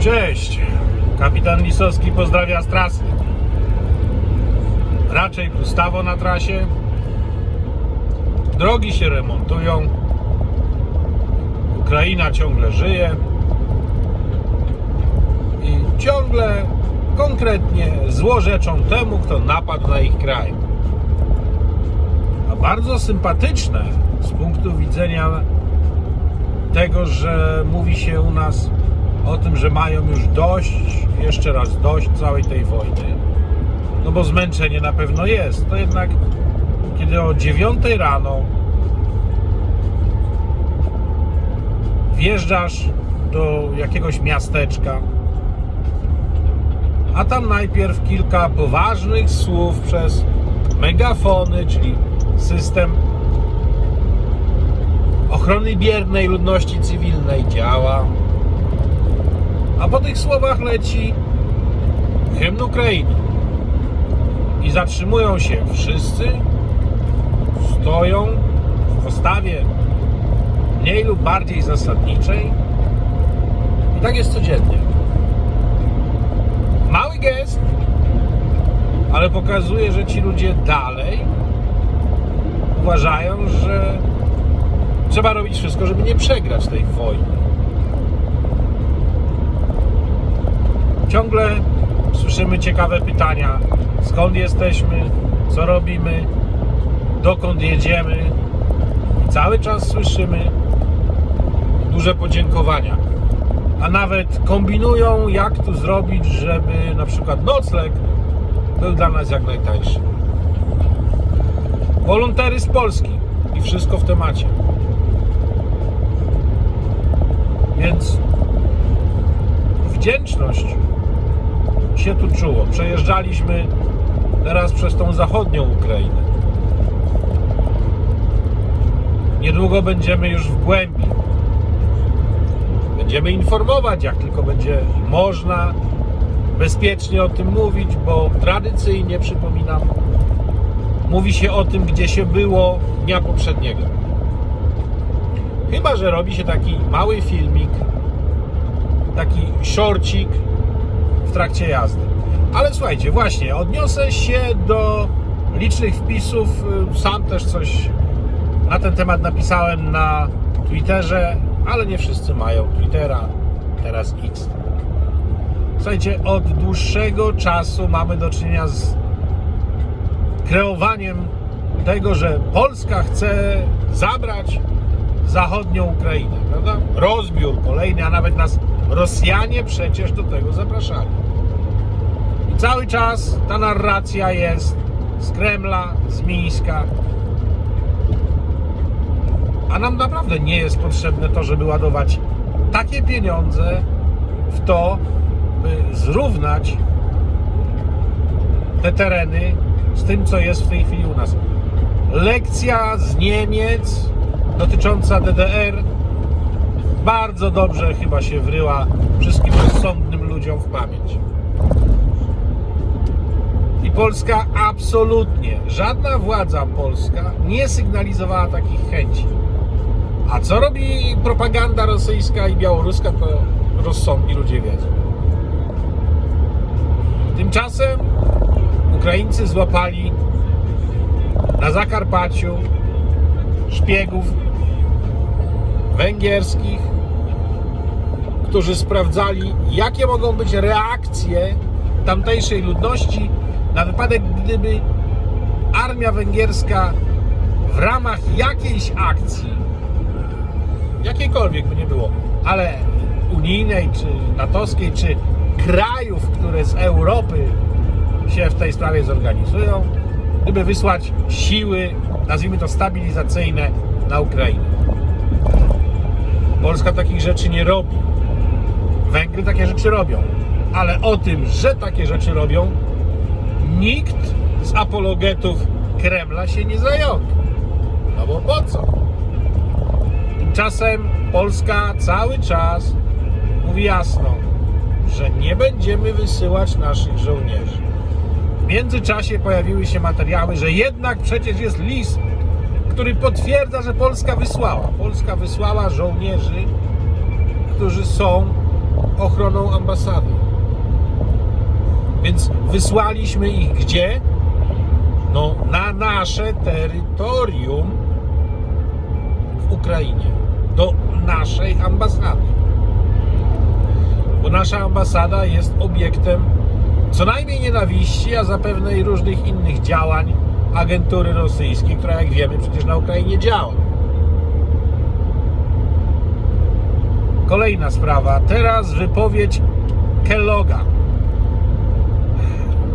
Cześć! Kapitan Lisowski pozdrawia z trasy. Raczej pustawo na trasie. Drogi się remontują. Ukraina ciągle żyje. I ciągle konkretnie złorzeczą temu, kto napadł na ich kraj. A bardzo sympatyczne z punktu widzenia tego, że mówi się u nas o tym, że mają już dość, jeszcze raz dość całej tej wojny. No bo zmęczenie na pewno jest. To jednak kiedy o 9 rano wjeżdżasz do jakiegoś miasteczka, a tam najpierw kilka poważnych słów przez megafony, czyli system ochrony biernej ludności cywilnej działa. A po tych słowach leci hymn Ukrainy. I zatrzymują się wszyscy, stoją w postawie mniej lub bardziej zasadniczej. I tak jest codziennie. Mały gest, ale pokazuje, że ci ludzie dalej uważają, że trzeba robić wszystko, żeby nie przegrać tej wojny. Ciągle słyszymy ciekawe pytania: skąd jesteśmy, co robimy, dokąd jedziemy. I cały czas słyszymy duże podziękowania. A nawet kombinują, jak tu zrobić, żeby na przykład nocleg był dla nas jak najtańszy. Wolontery z Polski i wszystko w temacie. Więc wdzięczność się tu czuło. Przejeżdżaliśmy teraz przez tą zachodnią Ukrainę. Niedługo będziemy już w głębi. Będziemy informować, jak tylko będzie można bezpiecznie o tym mówić, bo tradycyjnie, przypominam, mówi się o tym, gdzie się było dnia poprzedniego. Chyba, że robi się taki mały filmik, taki shortcik w trakcie jazdy. Ale słuchajcie, właśnie, odniosę się do licznych wpisów. Sam też coś na ten temat napisałem na Twitterze, ale nie wszyscy mają Twittera, teraz X. Słuchajcie, od dłuższego czasu mamy do czynienia z kreowaniem tego, że Polska chce zabrać zachodnią Ukrainę, prawda? Rozbiór kolejny, a nawet nas Rosjanie przecież do tego zapraszali. I cały czas ta narracja jest z Kremla, z Mińska. A nam naprawdę nie jest potrzebne to, żeby ładować takie pieniądze w to, by zrównać te tereny z tym, co jest w tej chwili u nas. Lekcja z Niemiec dotycząca DDR bardzo dobrze chyba się wryła wszystkim rozsądnym ludziom w pamięć. I Polska absolutnie, żadna władza polska nie sygnalizowała takich chęci. A co robi propaganda rosyjska i białoruska, to rozsądni ludzie wiedzą. Tymczasem Ukraińcy złapali na Zakarpaciu szpiegów węgierskich, którzy sprawdzali, jakie mogą być reakcje tamtejszej ludności na wypadek, gdyby armia węgierska w ramach jakiejś akcji, jakiejkolwiek by nie było, ale unijnej, czy natowskiej, czy krajów, które z Europy się w tej sprawie zorganizują, gdyby wysłać siły, nazwijmy to stabilizacyjne, na Ukrainę. Polska takich rzeczy nie robi. Węgry takie rzeczy robią. Ale o tym, że takie rzeczy robią, nikt z apologetów Kremla się nie zająknie. No bo po co? Tymczasem Polska cały czas mówi jasno, że nie będziemy wysyłać naszych żołnierzy. W międzyczasie pojawiły się materiały, że jednak przecież jest list, który potwierdza, że Polska wysłała. Polska wysłała żołnierzy, którzy są ochroną ambasady. Więc wysłaliśmy ich gdzie? No, na nasze terytorium w Ukrainie. Do naszej ambasady. Bo nasza ambasada jest obiektem co najmniej nienawiści, a zapewne i różnych innych działań agentury rosyjskiej, która jak wiemy przecież na Ukrainie działa. Kolejna sprawa. Teraz wypowiedź Kelloga.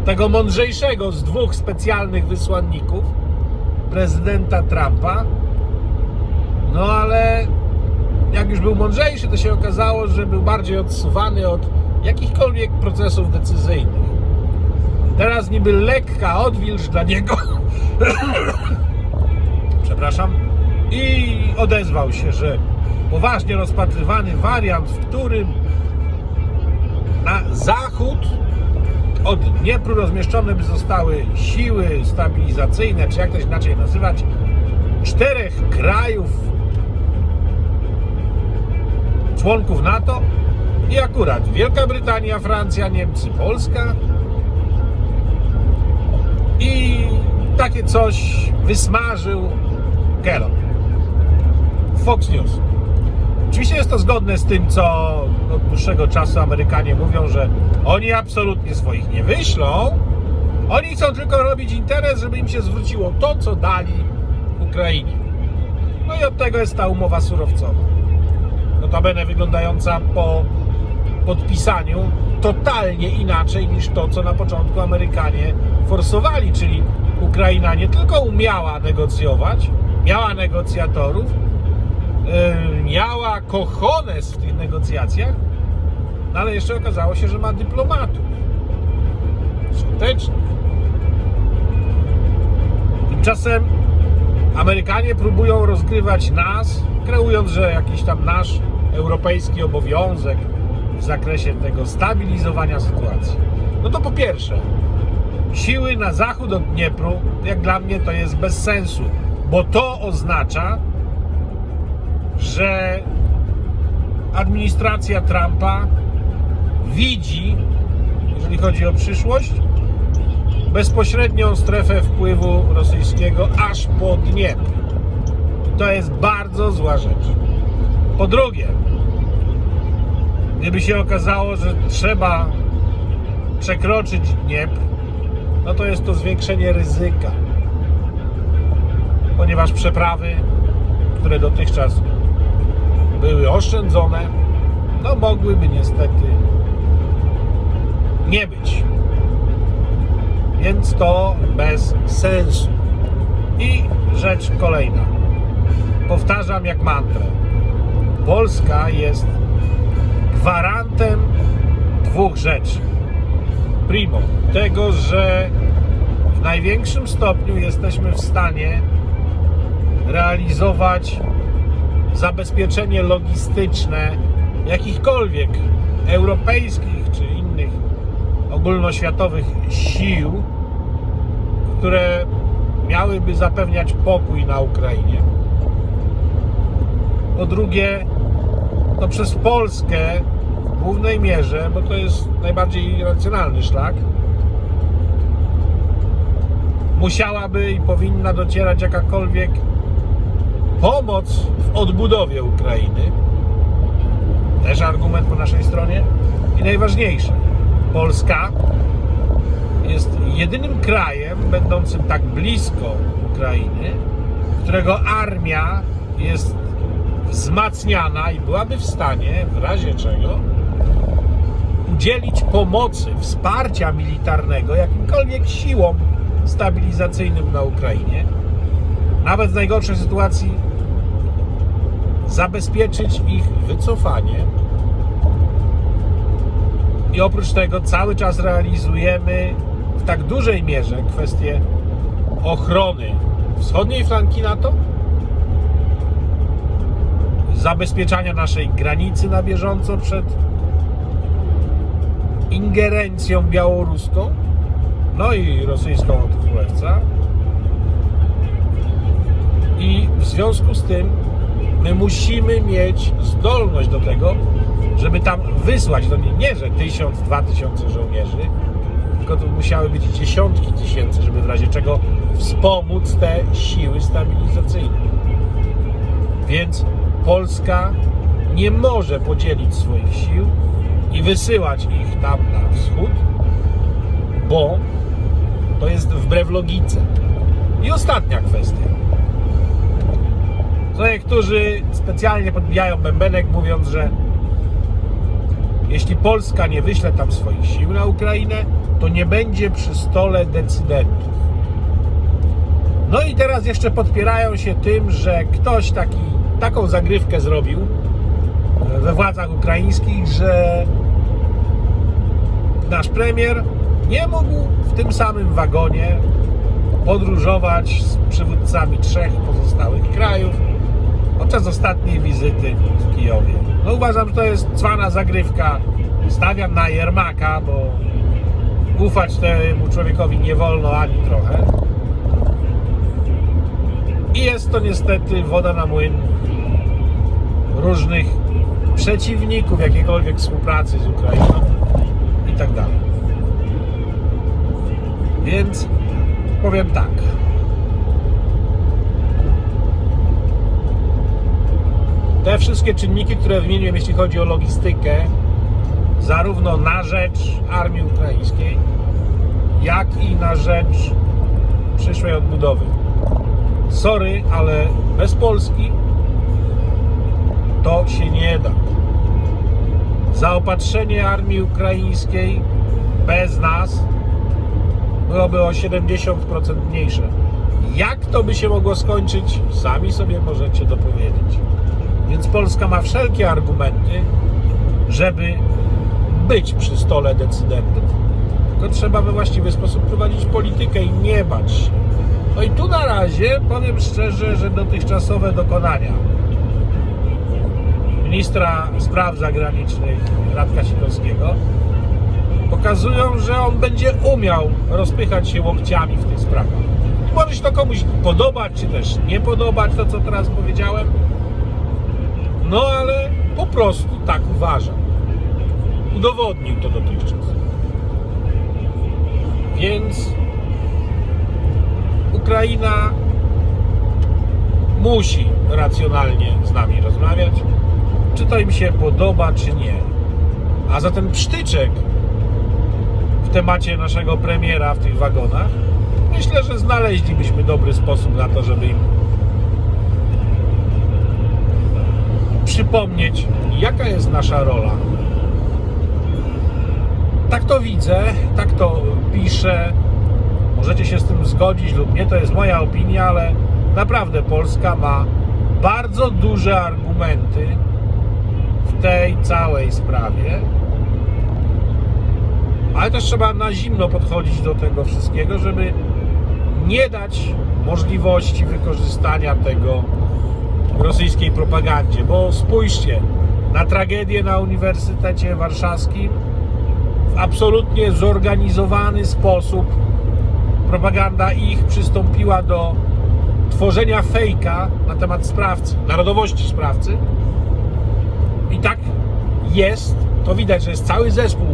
Tego mądrzejszego z dwóch specjalnych wysłanników prezydenta Trumpa. No ale jak już był mądrzejszy, to się okazało, że był bardziej odsuwany od jakichkolwiek procesów decyzyjnych. Teraz niby lekka odwilż dla niego. Przepraszam. I odezwał się, że poważnie rozpatrywany wariant, w którym na zachód od Dniepru rozmieszczone by zostały siły stabilizacyjne, czy jak to inaczej nazywać, czterech krajów członków NATO i akurat Wielka Brytania, Francja, Niemcy, Polska i takie coś wysmażył Kellogg. Fox News. Oczywiście jest to zgodne z tym, co od dłuższego czasu Amerykanie mówią, że oni absolutnie swoich nie wyślą. Oni chcą tylko robić interes, żeby im się zwróciło to, co dali Ukrainie. No i od tego jest ta umowa surowcowa. Notabene wyglądająca po podpisaniu totalnie inaczej niż to, co na początku Amerykanie forsowali, czyli Ukraina nie tylko umiała negocjować, miała negocjatorów, miała kochones w tych negocjacjach, no ale jeszcze okazało się, że ma dyplomatów. Skutecznych. Tymczasem Amerykanie próbują rozgrywać nas, kreując, że jakiś tam nasz europejski obowiązek w zakresie tego stabilizowania sytuacji. No to po pierwsze, siły na zachód od Dniepru, jak dla mnie to jest bez sensu, bo to oznacza, że administracja Trumpa widzi, jeżeli chodzi o przyszłość, bezpośrednią strefę wpływu rosyjskiego aż po Dniepr. To jest bardzo zła rzecz. Po drugie, gdyby się okazało, że trzeba przekroczyć Dniepr, no to jest to zwiększenie ryzyka. Ponieważ przeprawy, które dotychczas były oszczędzone, no mogłyby niestety nie być. Więc to bez sensu. I rzecz kolejna. Powtarzam jak mantrę. Polska jest gwarantem dwóch rzeczy. Primo, tego, że w największym stopniu jesteśmy w stanie realizować zabezpieczenie logistyczne jakichkolwiek europejskich czy innych ogólnoświatowych sił, które miałyby zapewniać pokój na Ukrainie. Po drugie, to przez Polskę głównej mierze, bo to jest najbardziej racjonalny szlak, musiałaby i powinna docierać jakakolwiek pomoc w odbudowie Ukrainy. Też argument po naszej stronie. I najważniejsze, Polska jest jedynym krajem będącym tak blisko Ukrainy, którego armia jest wzmacniana i byłaby w stanie w razie czego udzielić pomocy, wsparcia militarnego jakimkolwiek siłom stabilizacyjnym na Ukrainie, nawet w najgorszej sytuacji zabezpieczyć ich wycofanie. I oprócz tego cały czas realizujemy w tak dużej mierze kwestię ochrony wschodniej flanki NATO, zabezpieczania naszej granicy na bieżąco przed ingerencją białoruską, no i rosyjską od królewca. I w związku z tym my musimy mieć zdolność do tego, żeby tam wysłać, to nie, nie że tysiąc, dwa tysiące żołnierzy, tylko to musiały być dziesiątki tysięcy, żeby w razie czego wspomóc te siły stabilizacyjne. Więc Polska nie może podzielić swoich sił i wysyłać ich tam na wschód, bo to jest wbrew logice. I ostatnia kwestia. Co niektórzy specjalnie podbijają bębenek, mówiąc, że jeśli Polska nie wyśle tam swoich sił na Ukrainę, to nie będzie przy stole decydentów. No i teraz jeszcze podpierają się tym, że ktoś taki, taką zagrywkę zrobił we władzach ukraińskich, że nasz premier nie mógł w tym samym wagonie podróżować z przywódcami trzech pozostałych krajów podczas ostatniej wizyty w Kijowie. No uważam, że to jest cwana zagrywka. Stawiam na Jermaka, bo ufać temu człowiekowi nie wolno ani trochę. I jest to niestety woda na młyn różnych przeciwników jakiejkolwiek współpracy z Ukrainą tak dalej. Więc powiem tak. Te wszystkie czynniki, które wymieniłem, jeśli chodzi o logistykę, zarówno na rzecz armii ukraińskiej, jak i na rzecz przyszłej odbudowy. Sorry, ale bez Polski to się nie da. Zaopatrzenie armii ukraińskiej bez nas byłoby o 70% mniejsze. Jak to by się mogło skończyć, sami sobie możecie dopowiedzieć. Więc Polska ma wszelkie argumenty, żeby być przy stole decydentów. Tylko trzeba we właściwy sposób prowadzić politykę i nie bać się. No i tu na razie powiem szczerze, że dotychczasowe dokonania ministra spraw zagranicznych Radka Sikorskiego pokazują, że on będzie umiał rozpychać się łokciami w tych sprawach. Może się to komuś podobać, czy też nie podobać, to co teraz powiedziałem. No ale po prostu tak uważam. Udowodnił to dotychczas. Więc Ukraina musi racjonalnie z nami rozmawiać, czy to im się podoba, czy nie. A zatem psztyczek w temacie naszego premiera w tych wagonach, myślę, że znaleźlibyśmy dobry sposób na to, żeby im przypomnieć, jaka jest nasza rola. Tak to widzę, tak to piszę. Możecie się z tym zgodzić lub nie, to jest moja opinia, ale naprawdę Polska ma bardzo duże argumenty tej całej sprawie. Ale też trzeba na zimno podchodzić do tego wszystkiego, żeby nie dać możliwości wykorzystania tego rosyjskiej propagandzie. Bo spójrzcie na tragedię na Uniwersytecie Warszawskim w absolutnie zorganizowany sposób propaganda ich przystąpiła do tworzenia fejka na temat sprawcy, narodowości sprawcy. I tak jest, to widać, że jest cały zespół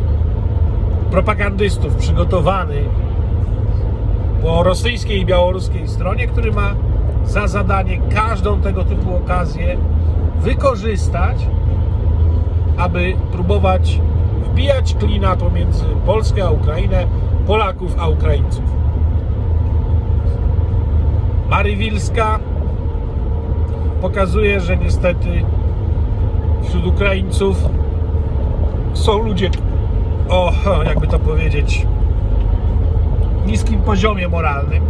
propagandystów przygotowany po rosyjskiej i białoruskiej stronie, który ma za zadanie każdą tego typu okazję wykorzystać, aby próbować wbijać klina pomiędzy Polskę a Ukrainę, Polaków a Ukraińców. Marywilska pokazuje, że niestety wśród Ukraińców są ludzie o, jakby to powiedzieć, niskim poziomie moralnym,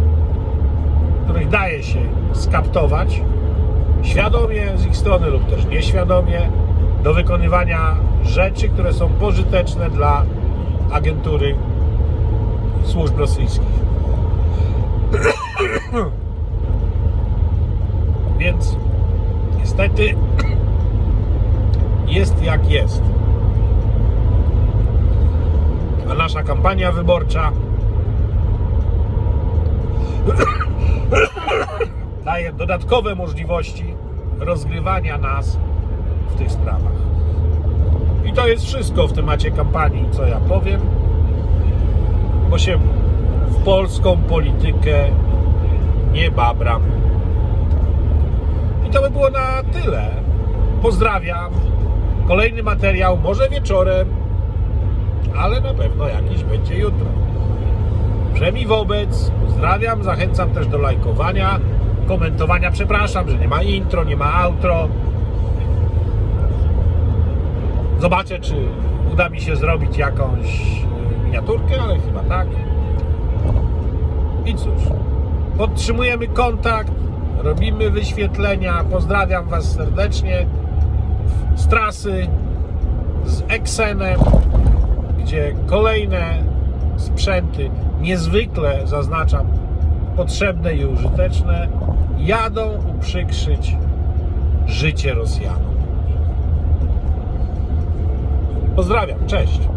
których daje się skaptować świadomie z ich strony lub też nieświadomie do wykonywania rzeczy, które są pożyteczne dla agentury służb rosyjskich. Więc niestety jest jak jest. A nasza kampania wyborcza daje dodatkowe możliwości rozgrywania nas w tych sprawach. I to jest wszystko w temacie kampanii, co ja powiem, bo się w polską politykę nie babram. I to by było na tyle. Pozdrawiam. Kolejny materiał, może wieczorem, ale na pewno jakiś będzie jutro. Przemi wobec, pozdrawiam, zachęcam też do lajkowania, komentowania. Przepraszam, że nie ma intro, nie ma outro. Zobaczę, czy uda mi się zrobić jakąś e, miniaturkę, ale chyba tak. I cóż, podtrzymujemy kontakt, robimy wyświetlenia. Pozdrawiam Was serdecznie z trasy, z Exenem, gdzie kolejne sprzęty, niezwykle zaznaczam, potrzebne i użyteczne, jadą uprzykrzyć życie Rosjanom. Pozdrawiam, cześć.